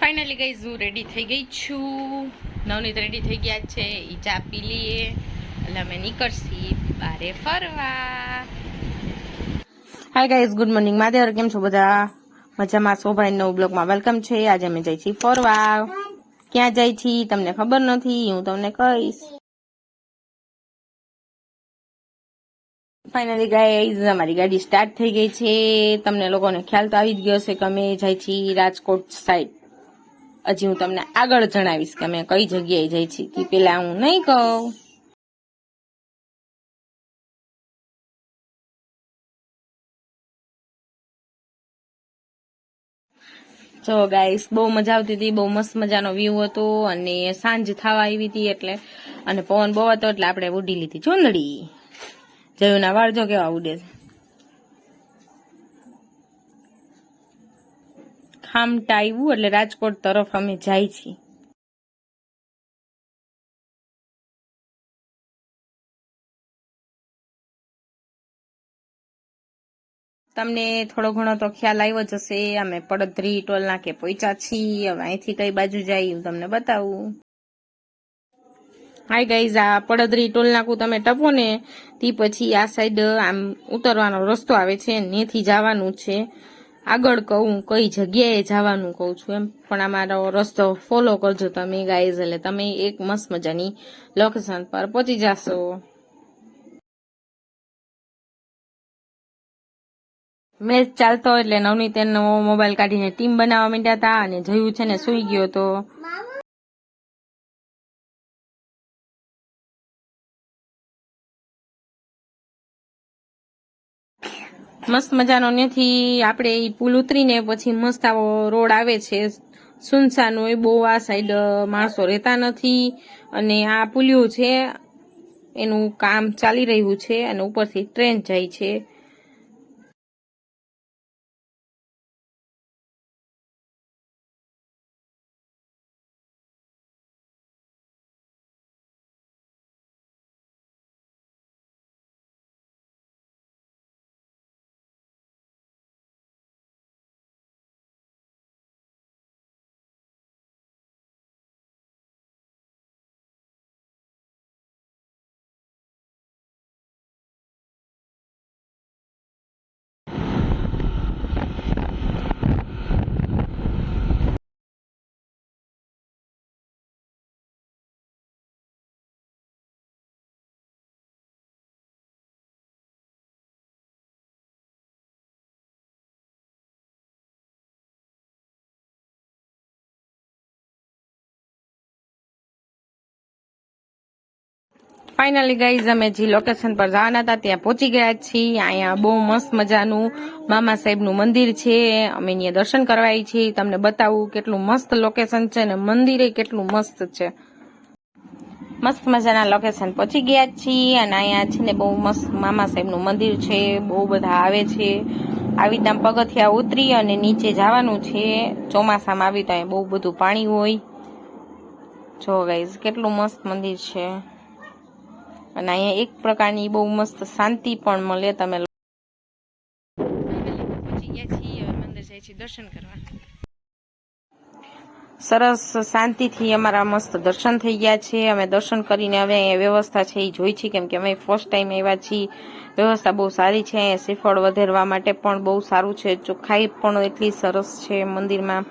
Finally ગઈ હું ready થઈ ગઈ છું. નવનીત રેડી થઈ ગયા છે. એ ચા પી લઈએ એટલે અમે નીકળશી. બારે ફરવા. હાય ગાઈઝ ગુડ મોર્નિંગ માધેવર કેમ છો બધા? મજામાં સોભાઈ નવ બ્લોગમાં વેલકમ છે. આજે અમે જઈ છીએ ફરવા. ક્યાં જાય છીએ તમને ખબર નથી. હું તમને કહીશ. ફાઇનલી ગાઈઝ અમારી ગાડી સ્ટાર્ટ થઈ ગઈ છે. તમને લોકોને ખ્યાલ તો આવી જ ગયો છે કે અમે જાય છીએ રાજકોટ સાઈડ હજી હું તમને આગળ જણાવીશ કે અમે કઈ જગ્યાએ જઈ છીએ. તે પેલા હું નહીં કહું. જો ગાઈસ, બહુ મજા આવતી હતી, બહુ મસ્ત મજાનો વ્યૂ હતો અને સાંજ થવા આવી હતી એટલે અને પવન બહુ હતો એટલે આપણે ઉડી લીધી. ચૂંદડી જયુના વાળ જો કેવા ઉડે છે. ખામટા આવ્યું એટલે રાજકોટ તરફ અમે જાય છીએ. તમને થોડો ઘણો તો ખ્યાલ આવ્યો જ હશે, અમે પડધરી ટોલ નાકે પહોંચ્યા છીએ. હવે અહીંથી કઈ બાજુ જાય હું તમને બતાવું. હાય ગાઈઝ આ પડદરી ટોલ નાકું તમે ટપો ને, તે પછી આ સાઈડ આમ ઉતરવાનો રસ્તો આવે છે, નેથી જવાનું છે. આગળ કહું, કઈ જગ્યાએ જવાનું કહું છું એમ. પણ અમારો રસ્તો ફોલો કરજો તમે ગાઈઝ એટલે તમે એક મસ્ત મજાની લોકેશન પર પહોંચી જશો. મેચ ચાલતો એટલે નવનીત એનો મોબાઈલ કાઢીને ટીમ બનાવવા માંડ્યા હતા અને જયું છે ને સુઈ ગયો તો. મસ્ત મજાનો નથી આપણે એ પુલ ઉતરીને પછી મસ્ત આવો રોડ આવે છે. સુનસાન હોય બહુ આ સાઈડ માણસો રહેતા નથી અને આ પુલિયું છે. એનું કામ ચાલી રહ્યું છે અને ઉપરથી ટ્રેન જાય છે. ફાઇનલી ગાઈઝ અમે જે લોકેશન પર જવાના હતા, ત્યાં પહોંચી ગયા છીએ. અહીંયા બહુ મસ્ત મજાનું મામા સાહેબનું મંદિર છે. અમે અહીંયા દર્શન કરવા આવી છીએ. તમને બતાવું કેટલું મસ્ત લોકેશન છે અને મંદિરે કેટલું મસ્ત છે. મસ્ત મજાના લોકેશન પહોંચી ગયા છીએ અને અહીંયા છે ને બહુ મસ્ત મામા સાહેબનું મંદિર છે. બહુ બધા આવે છે. આવી રીતના પગથિયા ઉતરી અને નીચે જવાનું છે. ચોમાસામાં આવી તો બહુ બધું પાણી હોય. જો ગાઈઝ કેટલું મસ્ત મંદિર છે. અને અહીંયા એક પ્રકારની બહુ મસ્ત શાંતિ પણ મળે તમે દર્શન કરવા સરસ શાંતિથી અમારા મસ્ત દર્શન થઈ ગયા છે. અમે દર્શન કરીને હવે અહીંયા વ્યવસ્થા છે એ જોઈ છીએ કેમ કે અમે ફર્સ્ટ ટાઈમ આવ્યા છીએ. વ્યવસ્થા બહુ સારી છે, અહીંયા શ્રીફળ વધારવા માટે પણ બહુ સારું છે. ચોખ્ખાઈ પણ એટલી સરસ છે મંદિરમાં.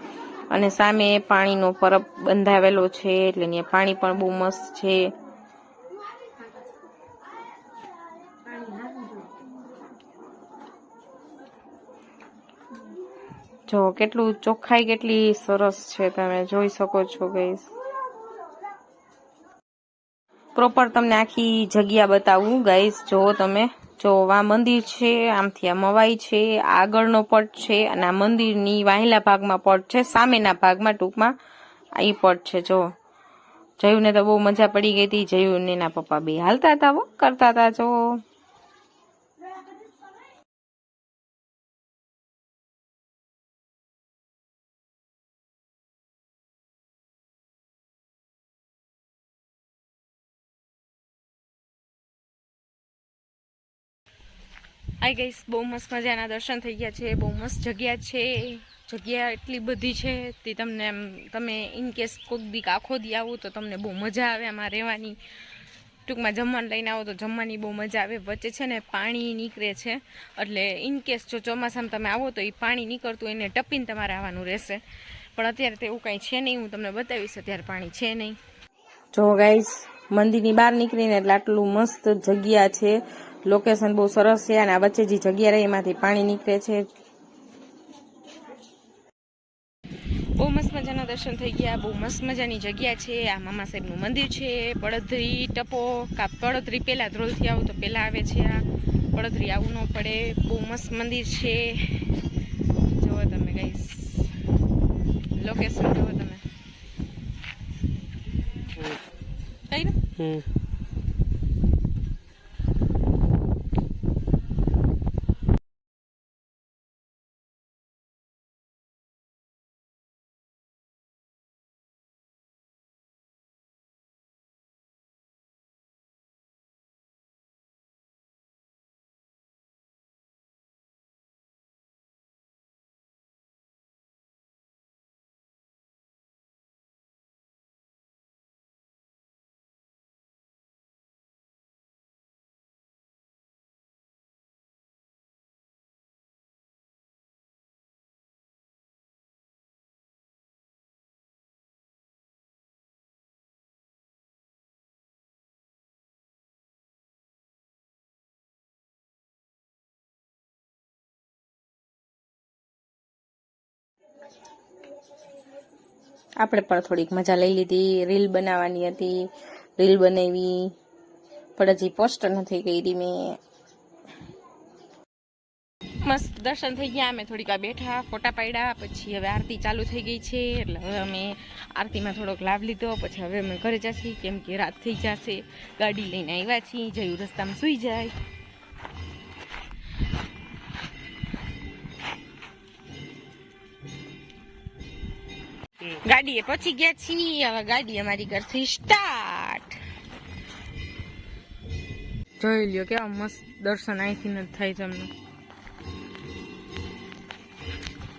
અને સામે પાણીનો પરબ બંધાવેલો છે, એટલે અહીંયા પાણી પણ બહુ મસ્ત છે. જો, કેટલું ચોખ્ખાઈ કેટલી સરસ છે તમે જોઈ શકો છો ગઈસ પ્રોપર તમને આખી જગ્યા બતાવું ગાઈસ જો તમે, જો આ મંદિર છે, આમથી આ મવાઈ છે આગળનો પટ છે, અને આ મંદિરની વાહેલા ભાગમાં પટ છે, સામેના ભાગમાં ટૂંકમાં આ પટ છે, જો. જયુને તો બહુ મજા પડી ગઈ હતી જયુ ને એના પપ્પા બે હાલતા હતા કરતા હતા, જો. આઈ ગઈશ બહુ મસ્ત મજાના દર્શન થઈ ગયા છે, બહુ મસ્ત જગ્યા છે, જગ્યા એટલી બધી છે તે તમને એમ, તમે ઇન કેસ કોઈક દીક આખો દી આવો તો તમને બહુ મજા આવે આમાં રહેવાની. ટૂંકમાં જમવાનું લઈને આવો તો જમવાની બહુ મજા આવે. વચ્ચે છે ને પાણી નીકળે છે, એટલે ઇનકેસ જો ચોમાસામાં તમે આવો તો એ પાણી નીકળતું એને ટપીને તમારે આવવાનું રહેશે. પણ અત્યારે તો એવું કાંઈ છે નહીં, હું તમને બતાવીશ અત્યારે પાણી છે નહીં. જો ગાઈસ મંદિરની બહાર નીકળીને એટલે આટલું મસ્ત જગ્યા છે. લોકેશન બહુ સરસ છે અને આ વચ્ચે જે જગ્યા રહી એમાંથી પાણી નીકળે છે. બહુ મસ્ત મજાના દર્શન થઈ ગયા. બહુ મસ્ત મજાની જગ્યા છે. આ મામા સાહેબનું મંદિર છે. પડધરી ટપો કા પડધરી પહેલાં ધ્રોલથી આવું તો પહેલાં આવે છે આ. પડધરી આવવું ન પડે. બહુ મસ્ત મંદિર છે. જુઓ તમે ગાઈસ લોકેશન જુઓ તમે. કઈ આપણે પણ થોડીક મજા લઈ લીધી. રીલ બનાવવાની હતી. રીલ બનાવી. પણ હજી પોસ્ટર નથી કરી મેં. મસ્ત દર્શન થઈ ગયા. અમે થોડીક વાર બેઠા, ફોટા પાડ્યા. પછી હવે આરતી ચાલુ થઈ ગઈ છે. એટલે હવે અમે આરતીમાં થોડોક લાભ લીધો. પછી હવે અમે ઘરે જશે. કેમ કે રાત થઈ જશે. ગાડી લઈને આવ્યા છીએ. જયું રસ્તામાં સુઈ જાય. ગાડીએ પહોંચી ગયા છીએ. હવે ગાડી અમારી ઘરથી સ્ટાર્ટ જોઈ લ્યો કેવા મસ્ત દર્શન અહીંથી નથી થાય તમને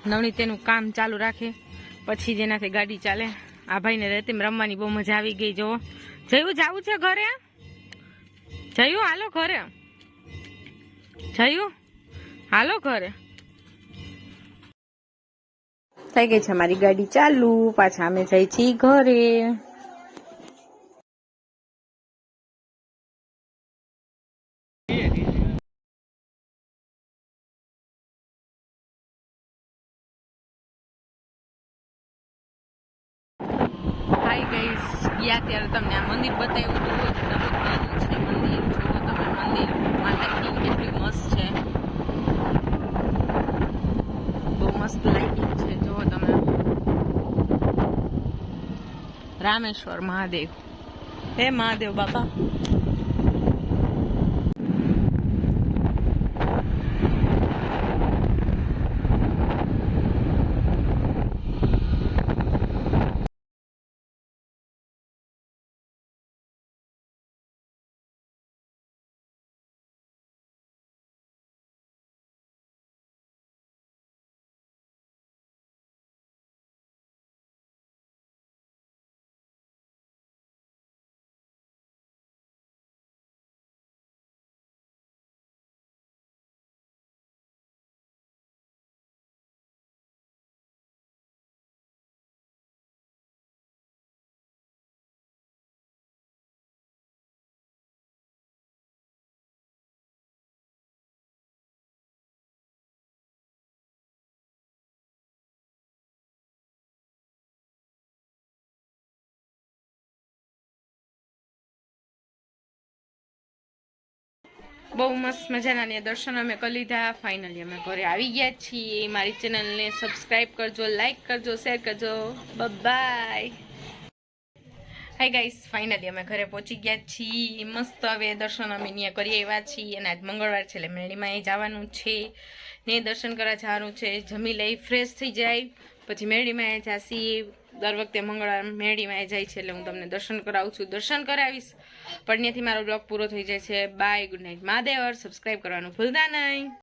નવણી તેનું કામ ચાલુ રાખે. પછી જેનાથી ગાડી ચાલે. આ ભાઈને રેતીમાં રમવાની બહુ મજા આવી ગઈ જો જયું, જાવું છે ઘરે? જયું, હાલો ઘરે. જયું? હાલો ઘરે. થઈ ગઈ છે મારી ગાડી ચાલુ. પાછા અમે જઈ છીએ ઘરે. હાય ગાઈસ ગયા ત્યારે તમને આ મંદિર બતાવ્યું હતું. છે, મંદિર. જુઓ તમે મંદિર માતાજી કેટલી મસ્ત છે બહુ મસ્ત લાઇટિંગ છે જુઓ તમે. રામેશ્વર મહાદેવ. હે મહાદેવ બાપા. બહુ મસ્ત મજાના દર્શન અમે કરી લીધા. ફાઇનલી અમે ઘરે આવી ગયા છીએ. મારી ચેનલને સબસ્ક્રાઈબ કરજો લાઈક કરજો શેર કરજો. બાય હાય ગાઈસ ફાઇનલી અમે ઘરે પહોંચી ગયા છીએ. મસ્ત હવે દર્શન અમે અહીંયા કરી આવ્યા છીએ અને આજ મંગળવાર છે એટલે મેળીમાં એ જવાનું છે. ને દર્શન કરવા જવાનું છે. જમી લઈ ફ્રેશ થઈ જાય. પછી મેળીમાં જાસી દર વખતે મંગળવાર મેળીમાં જાય છે એટલે હું તમને દર્શન કરાવું છું. દર્શન કરાવીશ. પણ ત્યાંથી મારો બ્લોગ પૂરો થઈ જાય છે. બાય ગુડ નાઇટ મહાદેવર. સબસ્ક્રાઈબ કરવાનું ભૂલતા નહીં.